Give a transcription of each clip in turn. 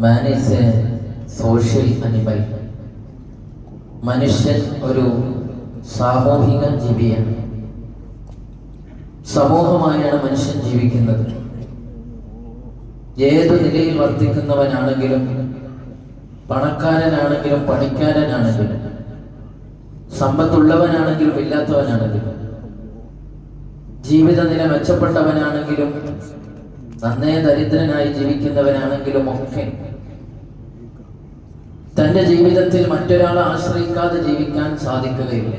മാൻ social animal മനുഷ്യൻ ഒരു സാമൂഹിക ജീവിയാണ്. സമൂഹമായാണ് മനുഷ്യൻ ജീവിക്കുന്നത്. ഏത് നിലയിൽ വർത്തിക്കുന്നവനാണെങ്കിലും പണക്കാരനാണെങ്കിലും പണിക്കാരനാണെങ്കിലും സമ്പത്തുള്ളവനാണെങ്കിലും ഇല്ലാത്തവനാണെങ്കിലും ജീവിത നില മെച്ചപ്പെട്ടവനാണെങ്കിലും നന്നേ ദരിദ്രനായി ജീവിക്കുന്നവനാണെങ്കിലും ഒക്കെ തന്റെ ജീവിതത്തിൽ മറ്റൊരാളെ ആശ്രയിക്കാതെ ജീവിക്കാൻ സാധിക്കുകയില്ല.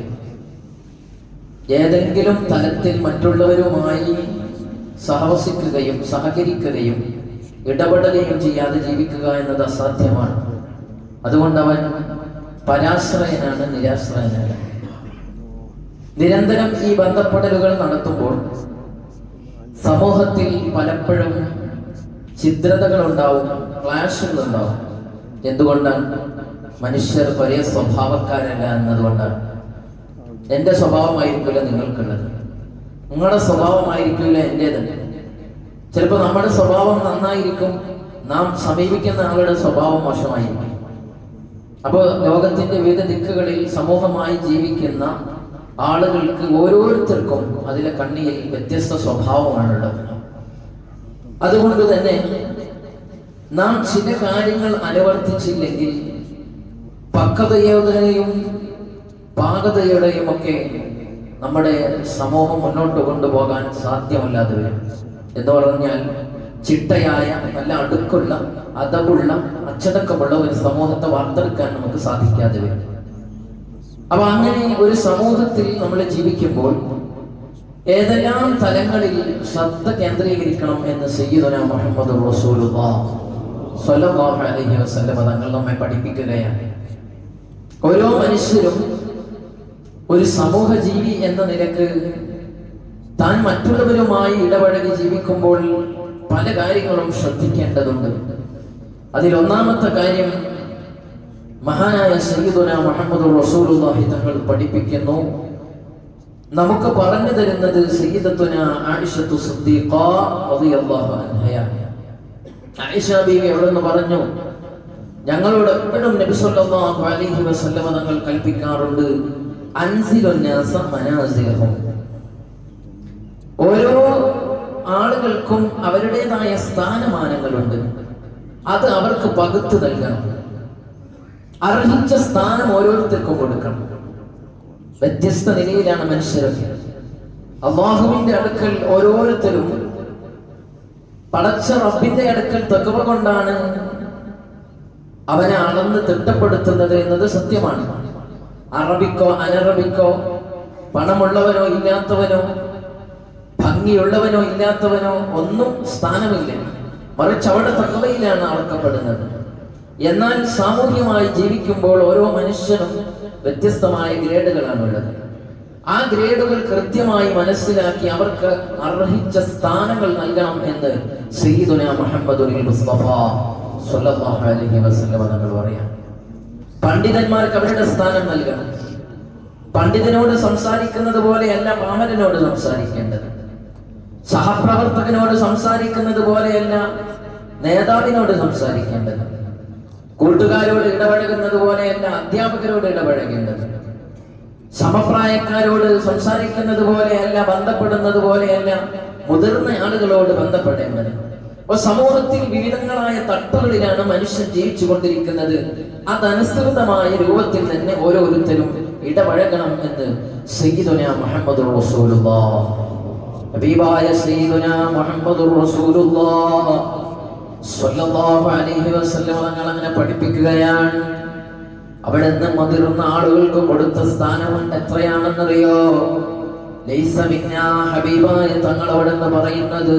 ഏതെങ്കിലും തലത്തിൽ മറ്റുള്ളവരുമായി സഹവസിക്കുകയും സഹകരിക്കുകയും ഇടപെടുകയും ചെയ്യാതെ ജീവിക്കുക എന്നത് അസാധ്യമാണ്. അതുകൊണ്ട് അവൻ പരാശ്രയനാണ് നിരാശ്രയനാണ് നിരന്തരം ഈ ബന്ധപ്പെടലുകൾ നടത്തുമ്പോൾ സമൂഹത്തിൽ പലപ്പോഴും ഛിദ്രതകൾ ഉണ്ടാവും ക്ലാഷുകൾ ഉണ്ടാവും എന്തുകൊണ്ടാണ്? മനുഷ്യർ ഒരേ സ്വഭാവക്കാരല്ല എന്നതുകൊണ്ടാണ്. എന്റെ സ്വഭാവമായിരിക്കില്ല നിങ്ങൾക്കുള്ളത്. നിങ്ങളുടെ സ്വഭാവമായിരിക്കില്ല എന്റേത് ചിലപ്പോൾ നമ്മുടെ സ്വഭാവം നന്നായിരിക്കും. നാം സമീപിക്കുന്ന ആളുടെ സ്വഭാവം മോശമായിരിക്കും. അപ്പോൾ ലോകത്തിന്റെ വിവിധ ദിക്കുകളിൽ സമൂഹമായി ജീവിക്കുന്ന ആളുകൾക്ക് ഓരോരുത്തർക്കും അതിലെ കണ്ണിയിൽ വ്യത്യസ്ത സ്വഭാവമാണുള്ളത്. അതുകൊണ്ട് തന്നെ നാം ചില കാര്യങ്ങൾ അനുവർത്തിച്ചില്ലെങ്കിൽ പക്വതയുടെയും പാകതയുടെയും ഒക്കെ നമ്മുടെ സമൂഹം മുന്നോട്ട് കൊണ്ടുപോകാൻ സാധ്യമല്ലാതെ വരും. എന്ന് പറഞ്ഞാൽ ചിട്ടയായ നല്ല അടുക്കുള്ള അതവുള്ള അച്ചടക്കമുള്ള ഒരു സമൂഹത്തെ വാർത്തെടുക്കാൻ നമുക്ക് സാധിക്കാതെ വരും. അപ്പൊ അങ്ങനെ ഒരു സമൂഹത്തിൽ നമ്മൾ ജീവിക്കുമ്പോൾ ഏതെല്ലാം തലങ്ങളിൽ ശ്രദ്ധ കേന്ദ്രീകരിക്കണം എന്ന് സയ്യിദുന മുഹമ്മദ് അലൈഹി വസല്ലം തങ്ങൾ നമ്മെ പഠിപ്പിക്കുകയാണ്. ഓരോ മനുഷ്യരും ഒരു സമൂഹ ജീവി എന്ന നിലയ്ക്ക് താൻ മറ്റുള്ളവരുമായി ഇടപഴകി ജീവിക്കുമ്പോൾ പല കാര്യങ്ങളും ശ്രദ്ധിക്കേണ്ടതുണ്ട്. അതിൽ ഒന്നാമത്തെ കാര്യം മഹാനായ സയ്യിദുന മുഹമ്മദ് റസൂലുള്ളാഹി തങ്ങൾ പഠിപ്പിക്കുന്നു. നമുക്ക് പറഞ്ഞു തരുന്നത് സയ്യിദത്തുന ആയിഷത്തു സിദ്ദീഖ റളിയല്ലാഹു അൻഹയാണ് ആയിഷ ബീവി എവിടെന്ന് പറഞ്ഞു ഞങ്ങളോട് എപ്പോഴും നബി സല്ലല്ലാഹു അലൈഹി വസല്ലമ തങ്ങൾ കൽപ്പിക്കാറുണ്ട് അൻസിലുന്നാസ മനാസിലഹും. ഓരോ ആളുകൾക്കും അവരുടേതായ സ്ഥാനമാനങ്ങളുണ്ട്. അത് അവർക്ക് പകുത്തു നൽകണം. അർഹിച്ച സ്ഥാനം ഓരോരുത്തർക്കും കൊടുക്കണം. വ്യത്യസ്ത നിലയിലാണ് മനുഷ്യരൊക്കെ അള്ളാഹുവിന്റെ അടുക്കൽ ഓരോരുത്തരും പടച്ച റബ്ബിന്റെ അടുക്കൽ തെക്കുവ കൊണ്ടാണ് അവനെ അളന്ന് തിട്ടപ്പെടുത്തുന്നത് എന്നത് സത്യമാണ്. അറബിക്കോ അനറബിക്കോ പണമുള്ളവനോ ഇല്ലാത്തവനോ ഭംഗിയുള്ളവനോ ഇല്ലാത്തവനോ ഒന്നും സ്ഥാനമില്ല. മറിച്ച് അവിടെ തക്കവയിലാണ് അളക്കപ്പെടുന്നത്. എന്നാൽ സാമൂഹ്യമായി ജീവിക്കുമ്പോൾ ഓരോ മനുഷ്യനും വ്യത്യസ്തമായ ഗ്രേഡുകളാണുള്ളത്. ആ ഗ്രേഡുകൾ കൃത്യമായി മനസ്സിലാക്കി അവർക്ക് അർഹിച്ച സ്ഥാനങ്ങൾ നൽകണം എന്ന് സയ്യിദുന മുഹമ്മദ് മുസ്തഫ സല്ലല്ലാഹു അലൈഹി വസല്ലം തങ്ങൾ പറയാം. പണ്ഡിതന്മാർക്ക് അവരുടെ സ്ഥാനം നൽകണം. പണ്ഡിതനോട് സംസാരിക്കുന്നത് പോലെയല്ല പാമരനോട് സംസാരിക്കേണ്ടത്. സഹപ്രവർത്തകനോട് സംസാരിക്കുന്നത് പോലെയല്ല നേതാവിനോട് സംസാരിക്കേണ്ടത്. കൂട്ടുകാരോട് ഇടപഴകുന്നത് പോലെയല്ല അധ്യാപകരോട് ഇടപഴകേണ്ടത്. സമപ്രായക്കാരോട് സംസാരിക്കുന്നത് പോലെയല്ല ബന്ധപ്പെടുന്നത് പോലെയല്ല മുതിർന്ന ആളുകളോട് ബന്ധപ്പെടേണ്ടത്. അപ്പൊ സമൂഹത്തിൽ വിവിധങ്ങളായ തട്ടുകളിലാണ് മനുഷ്യൻ ജീവിച്ചു കൊണ്ടിരിക്കുന്നത് അതനുസൃതമായ രൂപത്തിൽ തന്നെ ഓരോരുത്തരും ഇടപഴകണം എന്ന് സയ്യിദുന മുഹമ്മദ് ഹബീബായ സയ്യിദുന മുഹമ്മദ് സ്വല്ലല്ലാഹു അലൈഹി വസല്ലം അങ്ങനെ പഠിപ്പിക്കുകയാണ്. അവിടുന്ന് മുതിർന്ന ആളുകൾക്ക് കൊടുത്ത സ്ഥാനം എത്രയാണെന്നറിയോ? ഹബീബായ തങ്ങൾ അവിടുന്ന് പറയുന്നത്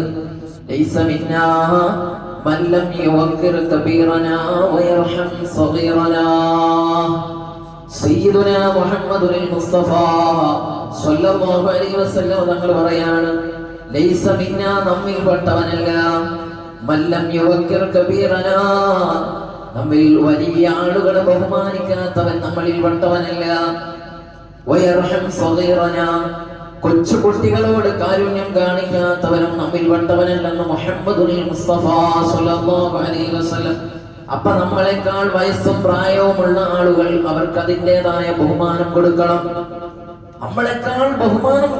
തങ്ങൾ പറയാണ് നമ്മിൽപ്പെട്ടവനല്ല. നമ്മിൽ വലിയ ആളുകളെ ബഹുമാനിക്കാത്തവൻ നമ്മളിൽ വട്ടവനല്ല കൊച്ചു കുട്ടികളോട് കാരുണ്യം കാണിക്കാത്തവനും നമ്മിൽ വട്ടവനല്ലെന്ന് മുഹമ്മദ് അലൈഹി വസല്ലം. അപ്പൊ നമ്മളെക്കാൾ വയസ്സും പ്രായവുമുള്ള ആളുകൾ അവർക്ക് അതിന്റെതായ ബഹുമാനം കൊടുക്കണം. നമ്മളെക്കാൾ ബഹുമാനം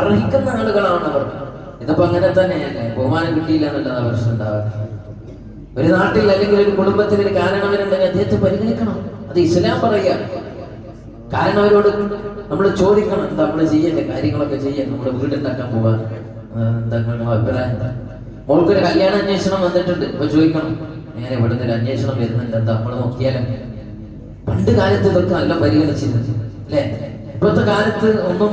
അർഹിക്കുന്ന ആളുകളാണ് അവർ ഇതിപ്പോ അങ്ങനെ തന്നെയല്ലേ? ബഹുമാനം കിട്ടിയില്ല എന്നുള്ളതാ പ്രശ്നം ഉണ്ടാവുക. ഒരു നാട്ടിൽ അല്ലെങ്കിൽ ഒരു കുടുംബത്തിൽ ഒരു കാരണവരുണ്ടെങ്കിൽ അദ്ദേഹത്തെ പരിഗണിക്കണം. അത് ഇസ്ലാം പറയുക. കാരണവരോട് നമ്മൾ ചോദിക്കണം എന്താ നമ്മൾ ചെയ്യേണ്ട കാര്യങ്ങളൊക്കെ ചെയ്യാൻ നമ്മുടെ വീടുണ്ടാക്കാൻ പോവാൻ എന്താ അഭിപ്രായം? എന്താ മോൾക്കൊരു കല്യാണ അന്വേഷണം വന്നിട്ടുണ്ട്. ഇപ്പൊ ചോദിക്കണം. നേരെ ഇവിടുന്ന് ഒരു അന്വേഷണം വരുന്നുണ്ട്? എന്താ നമ്മൾ നോക്കിയാലും? പണ്ട് കാലത്ത് ഇതൊക്കെ നല്ല പരിഗണിച്ചിരുന്നു. അല്ലേ? ഇപ്പോഴത്തെ കാലത്ത് ഒന്നും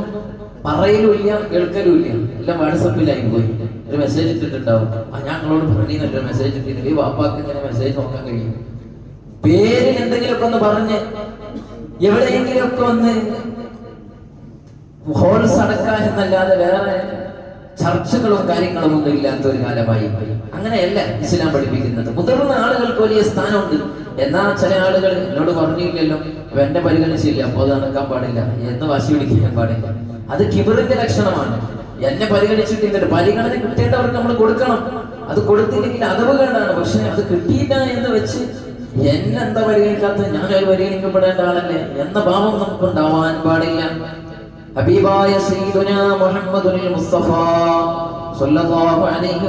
പറയലും ഇല്ല കേൾക്കലും ഇല്ല. എല്ലാം വാട്സപ്പിലായി പോയി. ഒരു മെസ്സേജ് ഇട്ടിട്ടുണ്ടാവും. ആ ഞങ്ങളോട് പറഞ്ഞില്ല മെസ്സേജ് ഇട്ടിട്ട് ഈ വാപ്പാക്ക് ഇങ്ങനെ മെസ്സേജ് നോക്കാൻ കഴിയും. പേര് എന്തെങ്കിലുമൊക്കെ ഒന്ന് പറഞ്ഞ്. എവിടെയെങ്കിലുമൊക്കെ ഒന്ന് ഹോൾസ് അടക്കുക എന്നല്ലാതെ വേറെ ചർച്ചകളോ കാര്യങ്ങളും ഒന്നും ഇല്ലാത്ത ഒരു കാലമായി. അങ്ങനെയല്ല ഇസ്ലാം പഠിപ്പിക്കുന്നത്. മുതിർന്ന ആളുകൾക്ക് വലിയ സ്ഥാനമുണ്ട്. എന്നാ ചില ആളുകൾ എന്നോട് പറഞ്ഞില്ലല്ലോ എന്റെ പരിഗണിച്ചില്ല അപ്പോൾ അത് നടക്കാൻ പാടില്ല. എന്ന് വാശി പിടിക്കാൻ പാടില്ല. അത് കിബറിന്റെ ലക്ഷണമാണ്. എന്നെ പരിഗണിച്ചിട്ടില്ല പരിഗണന കിട്ടേണ്ടവർക്ക് നമ്മൾ കൊടുക്കണം. അത് കൊടുത്തില്ലെങ്കിൽ അതവുകേടാണ് പക്ഷെ അത് കിട്ടിയില്ല എന്ന് വെച്ച് എന്നെ എന്താ പരിഗണിക്കാത്ത ഞാൻ പരിഗണിക്കപ്പെടേണ്ട ആളല്ലേ? എന്ന ഭാവം നമുക്ക് ഉണ്ടാവാൻ പാടില്ല. ഹബീബായ സയ്യിദുനാ മുഹമ്മദുൽ മുസ്തഫ സല്ലല്ലാഹു അലൈഹി